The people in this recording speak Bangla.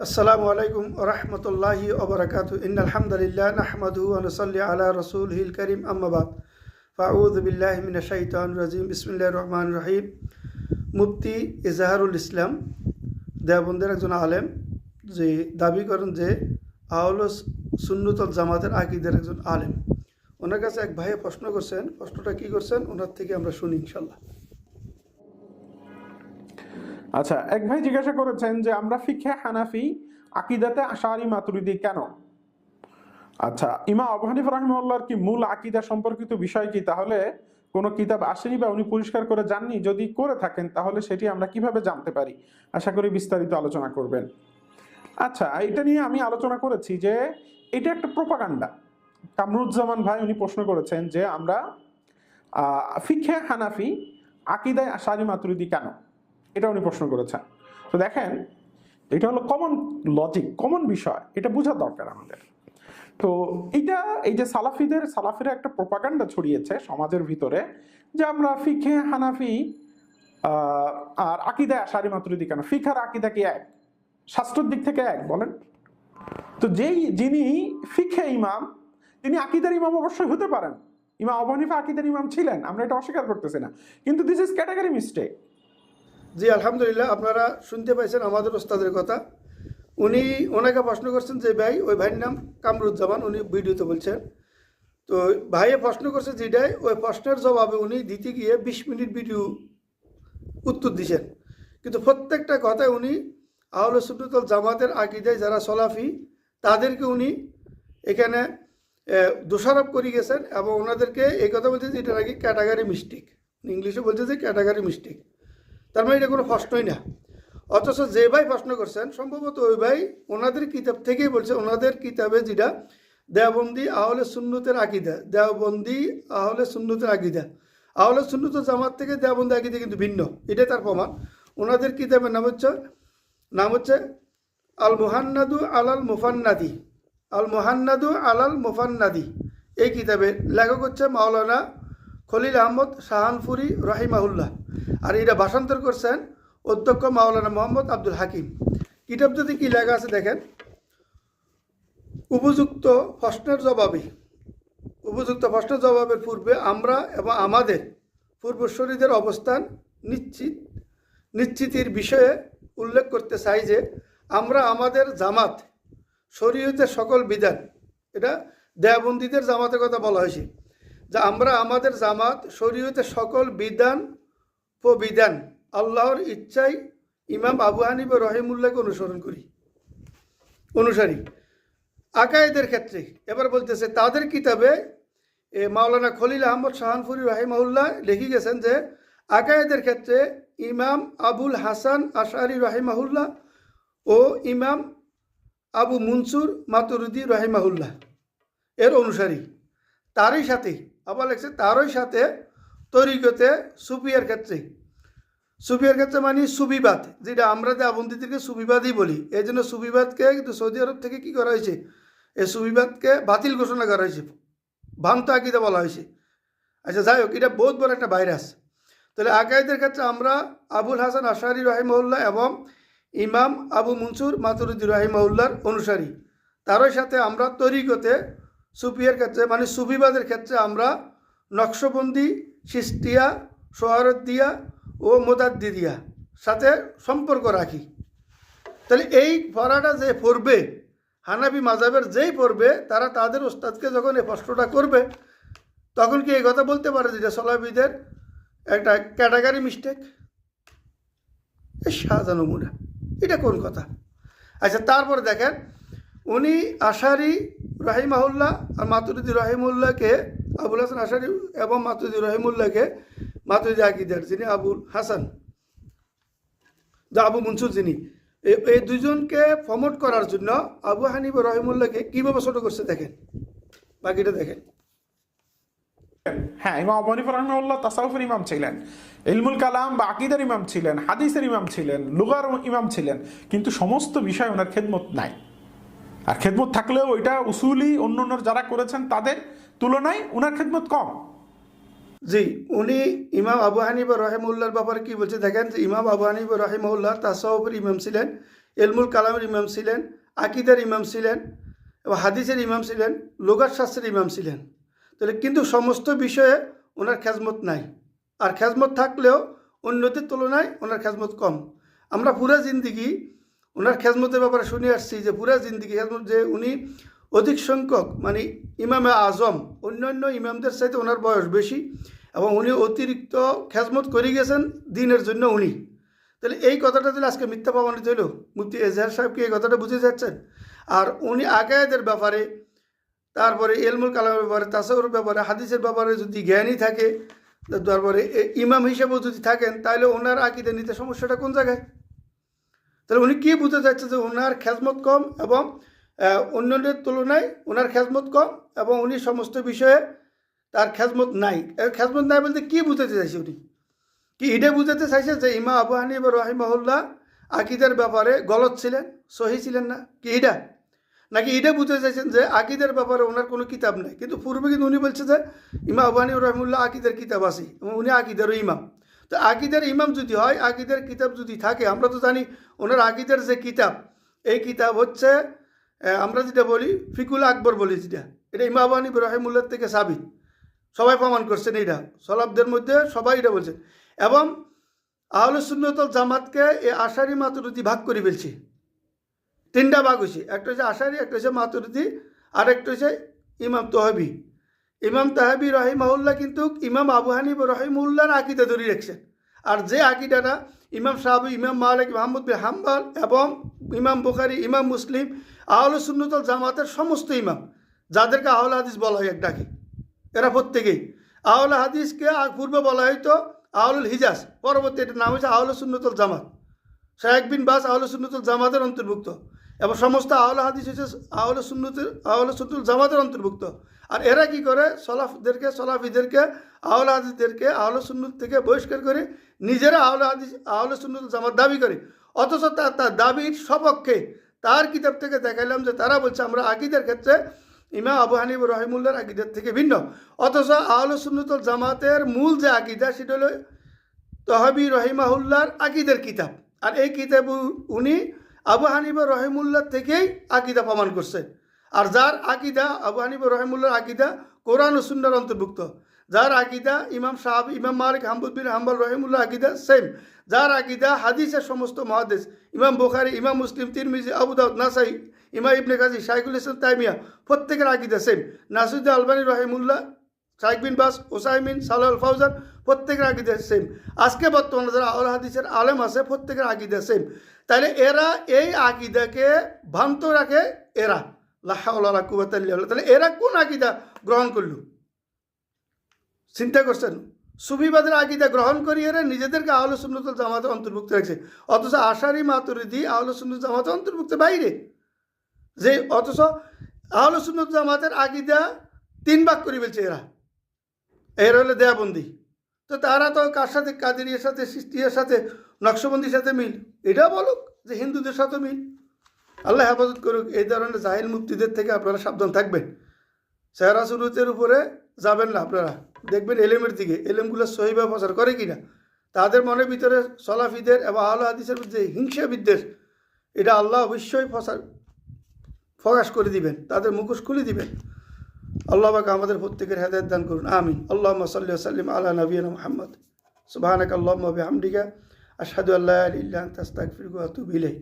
আসসালামু আলাইকুম রহমতুল্লাহি ওবরাকাত ইন আলহামদুলিল্লাহ নাহমাদু আনসল্লি আলা রসুল হিল করিম আম্মাবাদ ফাউদ বিল্লাহ মিন রাজিম। বিসমিল্লাহ রহমান রহিম। মুফতি ইজাহারুল ইসলাম, দেওবন্দের একজন আলেম, যে দাবি করেন যে আহল সুন্নুতল জামাতের আকিদের একজন আলেম। ওনার কাছে এক ভাইয়ে প্রশ্ন করছেন। প্রশ্নটা কি করছেন? ওনার থেকে আমরা শুনি ইনশাল্লাহ আচ্ছা এক ভাই জিজ্ঞাসা করেছেন যে, আমরা ফিখে হানাফি আকিদাতে আশারি মাতুরিদি কেন? আচ্ছা ইমা আবু হানিফ কি মূল আকিদা সম্পর্কিত বিষয় কি? তাহলে কোনো কিতাব আসেনি বা উনি পরিষ্কার করে জাননি যদি করে থাকেন, তাহলে সেটি আমরা কীভাবে জানতে পারি? আশা করি বিস্তারিত আলোচনা করবেন। আচ্ছা এটা নিয়ে আমি আলোচনা করেছি যে, এটা একটা প্রোপাগান্ডা। কামরুজ্জামান ভাই উনি প্রশ্ন করেছেন যে, আমরা ফিখে হানাফি আকিদায় আশারি মাতুরিদি কেন? এটা উনি প্রশ্ন করেছেন। তো দেখেন, এটা হলো কমন লজিক কমন বিষয়, এটা বোঝা দরকার আমাদের। তো এটা এই যে সালাফিদের, সালাফিরা একটা প্রোপাগান্ডা ছড়িয়েছে সমাজের ভিতরে, যে আমরা ফিখে হানাফি আর আকিদায় আশারি মাতুরিদি কেন? ফিখ আর আকিদা কি এক? শাস্ত্রের দিক থেকে এক, বলেন। তো যেই যিনি ফিখে ইমাম, তিনি আকিদার ইমাম অবশ্যই হতে পারেন। ইমাম আবু আকিদার ইমাম ছিলেন, আমরা এটা অস্বীকার করতেছি না। কিন্তু দিস ইজ ক্যাটাগরি মিস্টেক জি, আলহামদুলিল্লাহ, আপনারা শুনতে পাইছেন আমাদের ওস্তাদের কথা। উনি, ওনাকে প্রশ্ন করছেন যে, ভাই, ওই ভাইয়ের নাম কামরুজ্জামান, উনি ভিডিওতে বলছেন। তো ভাইয়ে প্রশ্ন করছে যেটাই, ওই প্রশ্নের জবাবে উনি দিতে গিয়ে বিশ মিনিট ভিডিও উত্তর দিছেন। কিন্তু প্রত্যেকটা কথায় উনি আহলে সুন্নতল জামাতের আকিদায় যারা সলাফি, তাদেরকে উনি এখানে দোষারোপ করে গেছেন এবং ওনাদেরকে এই কথা বলছে যে, এটা নাকি ক্যাটাগরি মিস্টেক। ইংলিশে বলছে যে, ক্যাটাগরি মিস্টেক। তার মানে এটা কোনো প্রশ্নই না। অথচ যে ভাই প্রশ্ন করছেন, সম্ভবত ওই ভাই ওনাদের কিতাব থেকেই বলছে, ওনাদের কিতাবে যেটা, দেওবন্দি আহলে সুন্নতের আকিদা, দেওবন্দি আহলে সুন্নতের আকিদা। আহলে সুন্নত জামাত থেকে দেওবন্দি আকিদা কিন্তু ভিন্ন, এটাই তার প্রমাণ। ওনাদের কিতাবের নাম হচ্ছে নাম হচ্ছে আল মুহান্নাদু আলাল মুফান্নাদি আল মুহান্নাদু আলাল মুফান্নাদি। এই কিতাবের লেখক হচ্ছে মাওলানা খলিল আহমদ শাহানপুরি রাহিমাহুল্লাহ। আর এটা ভাষান্তর করছেন অধ্যক্ষ মাওলানা মোহাম্মদ আব্দুল হাকিম। কিতাব যদি কি লেখা আছে দেখেন। উপযুক্ত প্রশ্নের জবাবে। উপযুক্ত প্রশ্নের জবাবের পূর্বে আমরা এবং আমাদের পূর্বশ্বরীদের অবস্থান নিশ্চিত, নিশ্চিতির বিষয়ে উল্লেখ করতে চাই যে আমরা আমাদের জামাত শরীয়তের সকল বিধান, এটা দেয়াবন্দীদের জামাতের কথা বলা হয়েছে। যে আমরা আমাদের জামাত শরীয়তের সকল বিধান বিধান আল্লাহর ইচ্ছায় ইমাম আবু হানিফ ও রহিমুল্লাহকে অনুসরণ করি। অনুসারী, আকায়েদের ক্ষেত্রে, এবার বলতেছে, তাদের কিতাবে মাওলানা খলিল আহমদ শাহানপুরি রাহিমাহুল্লাহ লিখে গেছেন যে, আকায়েদের ক্ষেত্রে ইমাম আবুল হাসান আশারি রাহিমাহুল্লাহ ও ইমাম আবু মনসুর মাতুরুদি রাহিমাহুল্লাহ। এর অনুসারী, তারই সাথে আবার লেখছে, তারই সাথে তরিকতে সুফিয়ার ক্ষেত্রে সুফিয়ার ক্ষেত্রে মানে সুবিবাদ, যেটা আমরা যে আবন্দিদেরকে সুবিবাদই বলি এই জন্য সুবিবাদকে কিন্তু সৌদি আরব থেকে কি করা হয়েছে? এই সুবিবাদকে বাতিল ঘোষণা করা হয়েছে ভান্ত আকিদা বলা হয়েছে। আচ্ছা যাই হোক, এটা বহুত বড় একটা ভাইরাস। তাহলে আকাইদের ক্ষেত্রে আমরা আবুল হাসান আশারি রাহিমউল্লাহ এবং ইমাম আবু মনসুর মাতুরুদ্দি রাহিমউল্লাহর অনুসারী। তারই সাথে আমরা তরিকতে সুফিয়ার ক্ষেত্রে মানে সুফিবাদের ক্ষেত্রে আমরা নকশবন্দি, সিস্তিয়া, সোহারদ্দিয়া ও মোদাদ্দিদিয়া সাথে সম্পর্ক রাখি। তাহলে এই পড়াটা যে পড়বে হানাবি মাজাবের যেই পড়বে, তারা তাদের ওস্তাদকে যখন এই প্রশ্নটা করবে, তখন কি এই কথা বলতে পারে যে সলাবিদের একটা ক্যাটাগরি মিস্টেক? এ সাজা নমুনা এটা কোন কথা? আচ্ছা তারপরে দেখেন, উনি আশারি রাহিমাহুল্লাহ আর মাতুরিদি রহিমুল্লাহকে আবুল হাসান আশারি এবং মাতুরিদি রহিমুল্লাহকে মাতুরিদি আকিদার, যিনি আবুল হাসান। যা আবু মনসুর যিনি। এই- দুজনকে প্রমোট করার জন্য আবু হানিব রহিমুল্লাহকে কীভাবে ছোট করছে দেখেন। বাকিটা দেখেন। হ্যাঁ ইমাম আবু হানিফা তাসাউফের ইমাম ছিলেন, ইলমুল কালাম বা আকিদার ইমাম ছিলেন, হাদিসের ইমাম ছিলেন, লুগার ইমাম ছিলেন, কিন্তু সমস্ত বিষয় ওনার খেদমত নাই। আর খেদমত থাকলেও ওইটা উসুলি অন্য অন্য যারা করেছেন তাদের তুলনায় ওনার খেদমত কম। জি, উনি ইমাম আবু হানিফা রহেমউল্লাহর ব্যাপারে কি বলছে? দেখেন যে ইমাম আবু হানিফা রহিমউল্লাহ তাসাউফের ইমাম ছিলেন, এলমুল কালামের ইমাম ছিলেন, আকিদার ইমাম ছিলেন, এবং হাদিসের ইমাম ছিলেন, লোগার শাস্ত্রের ইমাম ছিলেন। তাহলে কিন্তু সমস্ত বিষয়ে ওনার খেজমত নাই। আর খেজমত থাকলেও অন্যদের তুলনায় ওনার খেজমত কম। আমরা পুরা জিন্দিগি ওনার খেজমতের ব্যাপারে শুনে আসছি যে পুরা জিন্দিগি খেজমত যে উনি অধিক সংখ্যক মানে ইমামে আজম, অন্যান্য ইমামদের সাথে ওনার বয়স বেশি এবং উনি অতিরিক্ত খেজমত করে গেছেন দিনের জন্য উনি। তাহলে এই কথাটা তাহলে আজকে মিথ্যা প্রমাণিত হলো? মুফতি এজাহার সাহেবকে এই কথাটা বুঝে যাচ্ছেন? আর উনি আগায়দের ব্যাপারে, তারপরে এলমুল কালামের ব্যাপারে তাসাউর ব্যাপারে, হাদিসের ব্যাপারে যদি জ্ঞানী থাকে, তারপরে ইমাম হিসেবেও যদি থাকেন, তাহলে ওনার আকিদে নিতে সমস্যাটা কোন জায়গায়? তাহলে উনি কি বুঝতে চাচ্ছে যে ওনার খেজমত কম এবং অন্যদের তুলনায় ওনার খেজমত কম এবং উনি সমস্ত বিষয়ে তার খেজমত নাই। খেজমত নাই বলতে কি বুঝাতে চাইছে উনি? কি এটা বুঝাতে চাইছে যে ইমা আবু হানিফ রহিমাহুল্লাহ আকিদের ব্যাপারে গলত ছিলেন, সহি ছিলেন না? কি এটা? নাকি এটা বুঝতে চাইছেন যে আকিদের ব্যাপারে ওনার কোনো কিতাব নেই? কিন্তু পূর্বে কিন্তু উনি বলছে যে ইমা আবু হানিফ রহিমুল্লাহ আকিদের কিতাব আছে এবং উনি আকিদেরও ইমাম। তো আকিদের ইমাম যদি হয়, আকিদের কিতাব যদি থাকে, আমরা তো জানি ওনার আকিদের যে কিতাব, এই কিতাব হচ্ছে আমরা যেটা বলি, ফিকুল আকবর বলি যেটা, এটা ইমা আবু হানিফ থেকে সাবিত। সবাই প্রমাণ করছেন এইটা সলাবদের মধ্যে সবাই এটা বলছেন এবং আহলে জামাতকে এই আশারি মাতুরুদি ভাগ করে ফেলছে। তিনটা ভাগ হয়েছে, একটা হচ্ছে আশারি, একটা হচ্ছে মাতুরুদি আর একটা হচ্ছে ইমাম তহাবি। ইমাম তাহাবি রহিমাউল্লাহ কিন্তু ইমাম আবু হানিফ রহিমউল্লাহর আকিদা ধরে রাখছেন। আর যে আকিদাটা ইমাম সাহাবি ইমাম মালিক, মাহমুদ বিন হাম্বাল এবং ইমাম বুখারি, ইমাম মুসলিম, আহলে সুন্নতল জামাতের সমস্ত ইমাম, যাদেরকে আহলে হাদিস বলা হয় এক ডাকে, এরা প্রত্যেকেই। আহলে হাদিসকে পূর্বে বলা হয়তো আহলুল হিজাজ, পরবর্তী এটার নাম হচ্ছে আহলে সুন্নতুল জামাত। শাহেক বিন বাস আহলে সুন্নতুল জামাতের অন্তর্ভুক্ত। এবং সমস্ত আহলে হাদিস হচ্ছে আহলে সুন্নতুল আহলে সুন্নতুল জামাতের অন্তর্ভুক্ত। আর এরা কি করে? সলাফদেরকে, সলাফিদেরকে, আহলে হাদিসদেরকে, আহলে সুন্নত থেকে বহিষ্কার করে নিজেরা আহলে হাদিস, আহলে সুন্নতুল জামাত দাবি করে। অথচ তার তার দাবির সপক্ষে তার কিতাব থেকে দেখাইলাম যে তারা বলছে, আমরা আকিদের ক্ষেত্রে ইমা আবু হানিব রহিমুল্লাহর আকিদের থেকে ভিন্ন। অথচ আহলে সুন্নতুল জামাতের মূল যে আকিদা সেটা হলো তহাবি রহিমাহুল্লাহর আকিদের কিতাব। আর এই কিতাব উনি আবু হানিব রহিমুল্লাহ থেকেই আকিদা প্রমাণ করছে। আর যার আকিদা, আবু হানিব রহিমুল্লাহর আকিদা কোরআন ও সুন্নার অন্তর্ভুক্ত। যার আকিদা ইমাম সাহাব, ইমাম মালিক হাম্বুদ্দিন হাম্বল রহিমুল্লাহ আকিদা সেম যার আকিদা হাদিসের সমস্ত মহাদেশ, ইমাম বুখারি, ইমাম মুসলিম, তিরমিজি, আবু দাউদ, নাসাই, ইমাম ইবনে কাজী শাইকুল ইসলাম, তাইমিয়া, প্রত্যেকের আকিদা সেম নাসুদ্দিন আলবানী রহিমুল্লাহ শাইক বিন বাস ওসাইমিন সালাল ফাউজান প্রত্যেকের আকিদা সেম আজকে বর্তমানে যারা আল হাদিসের আলেম আছে, প্রত্যেকের আকিদা সেম তাহলে এরা এই আকিদাকে ভ্রান্ত রাখে এরা। লাহাউল্লাহ কুবাতাল্লাহ তাহলে এরা কোন আকিদা গ্রহণ করল? চিন্তা করছেন? সুফিবাদের আকিদা গ্রহণ করি এরা নিজেদেরকে আহলে সুন্নতুল জামাতে অন্তর্ভুক্ত রাখছে। অথচ আশারি মাতুরিদি আহলে সুন্নত জামাতে অন্তর্ভুক্ত বাইরে। যে অথচ আহলে সুন্নত জামাতের আকিদা তিন ভাগ করে ফেলছে এরা। এরা হলো দেয়াবন্দি। তো তারা তো কার সাথে কাদেরিয়ার সাথে, সৃষ্টির সাথে, নকশবন্দির সাথে মিল? এটা বলুক যে হিন্দুদের সাথে মিল। আল্লাহ হেফাজত করুক, এই ধরনের জাহিল মুক্তিদের থেকে আপনারা সাবধান থাকবেন। সেহরা সুরুতের উপরে যাবেন না আপনারা। দেখবেন এলেমের দিকে, এলেমগুলো সহিবা প্রচার করে কিনা। তাদের মনের ভিতরে সলাফিদের এবং আল্লাহ হাদিসের যে হিংসা বিদ্বেষ এটা আল্লাহ অবশ্যই ফসার প্রকাশ করে দিবেন, তাদের মুখোশ খুলে দিবেন। আল্লাহ পাক আমাদের প্রত্যেকের হেদায়ত দান করুন, আমিন। আল্লাহ সাল্লি সাল্লিম আলা নবীন মোহাম্মদ। সুবাহানাক আল্লাহ বিহামদিকা, আশহাদু আল্লাহ ইল্লা তাস্তাক ফিরগু ওয়া আতুবু ইলাইক।